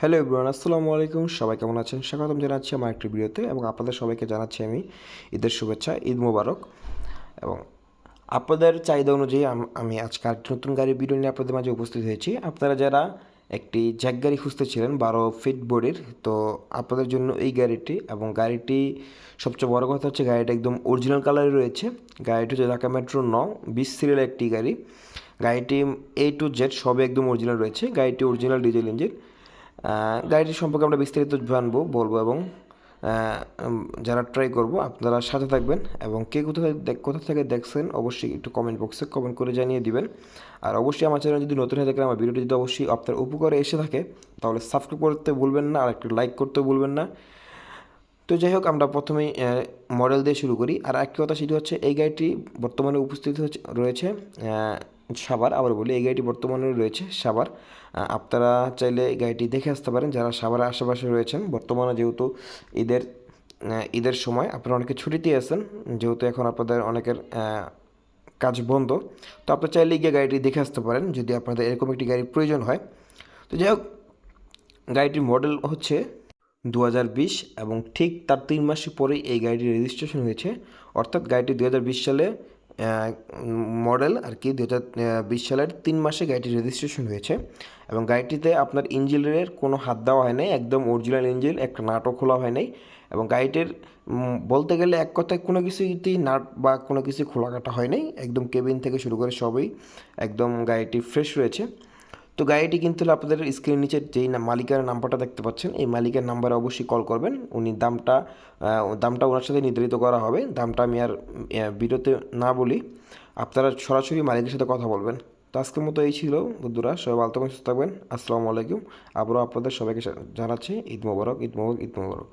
Hello Ibran আসসালামু আলাইকুম। সবাই কেমন আছেন? স্বাগতম জানাচ্ছি আমার একটি ভিডিওতে এবং আপনাদের সবাইকে জানাচ্ছি আমি ঈদের শুভেচ্ছা, ঈদ মোবারক। এবং আপনাদের চাহিদা অনুযায়ী আমি আজকে আরেকটি নতুন গাড়ির ভিডিও নিয়ে আপনাদের মাঝে উপস্থিত হয়েছি। আপনারা যারা একটি জ্যাক গাড়ি খুঁজতেছিলেন, বারো ফিট বডির তো আপনাদের জন্য এই গাড়িটি এবং গাড়িটি সবচেয়ে বড় কথা হচ্ছে গাড়িটা একদম অরিজিনাল কালারে রয়েছে। গাড়িটি হচ্ছে ঢাকা মেট্রো ন, বিশ সিরিয়াল একটি গাড়ি। গাড়িটি এ টু জেড সবই একদম অরিজিনাল রয়েছে। গাড়িটি অরিজিনাল ডিজেল ইঞ্জিন গাড়িটি সম্পর্কে আমরা বিস্তারিত জানব, বলব এবং যারা ট্রাই করব, আপনারা সাথে থাকবেন এবং কে কোথায় কোথা থেকে দেখছেন অবশ্যই একটু কমেন্ট বক্সে কমেন্ট করে জানিয়ে দিবেন। আর অবশ্যই আমার চ্যানেল যদি নতুন হয়ে থাকে আমার ভিডিওটি যদি অবশ্যই আপনার উপকারে এসে থাকে, তাহলে সাবস্ক্রাইব করতে ভুলবেন না আর একটু লাইক করতে ভুলবেন না। তো যাই হোক আমরা প্রথমেই মডেল দিয়ে শুরু করি। আর একটি কথা সেটি হচ্ছে এই গাড়িটি বর্তমানে উপস্থিত হচ্ছে রয়েছে সাভার। আবার বলি এই গাড়িটি বর্তমানে রয়েছে আহ, আপনারা চাইলে এই গাড়িটি দেখে আসতে পারেন যারা সাভারের আশেপাশে রয়েছেন। বর্তমানে যেহেতু ঈদের ঈদের সময় আপনারা অনেকে ছুটিতে আছেন যেহেতু এখন আপনাদের অনেকের কাজ বন্ধ। তো আপনারা চাইলে গিয়ে গাড়িটি দেখে আসতে পারেন যদি আপনাদের এরকম একটি গাড়ির প্রয়োজন হয়। তো যাই হোক গাড়িটির মডেল হচ্ছে দু হাজার বিশ এবং ঠিক তার তিন মাস পরেই এই গাড়িটির রেজিস্ট্রেশন হয়েছে। অর্থাৎ গাড়িটি দু হাজার বিশ সালে মডেল আর কি দু সালের তিন মাসে গাড়িটির রেজিস্ট্রেশন হয়েছে এবং গাড়িটিতে আপনার ইঞ্জিনের কোনো হাত দেওয়া হয় নাই, একদম অরিজিনাল ইঞ্জিন একটা নাটও খোলা হয় নাই এবং গাড়িটির বলতে গেলে এক কথায় কোনো কিছুতেই নাট বা কোনো কিছু খোলা কাটা হয় নাই, একদম কেবিন থেকে শুরু করে সবই একদম গাড়িটি ফ্রেশ রয়েছে। তো গাড়িটি কিন্তু আপনাদের স্ক্রিনের নিচে যেই মালিকের নাম্বারটা দেখতে পাচ্ছেন, এই মালিকের নাম্বারে অবশ্যই কল করবেন। উনি দামটা দামটা ওনার সাথে নির্ধারিত করা হবে। দামটা আমি আর ভিডিওতে না বলি। আপনারা সরাসরি মালিকের সাথে কথা বলবেন। তো আজকের মতো এই ছিল বন্ধুরা, সবাই ভালো থাকবেন, সুস্থ থাকবেন। আসসালামু আলাইকুম। আবারও আপনাদের সবাইকে জানাচ্ছি ঈদ মোবারক ঈদ মোবারক ঈদ মোবারক।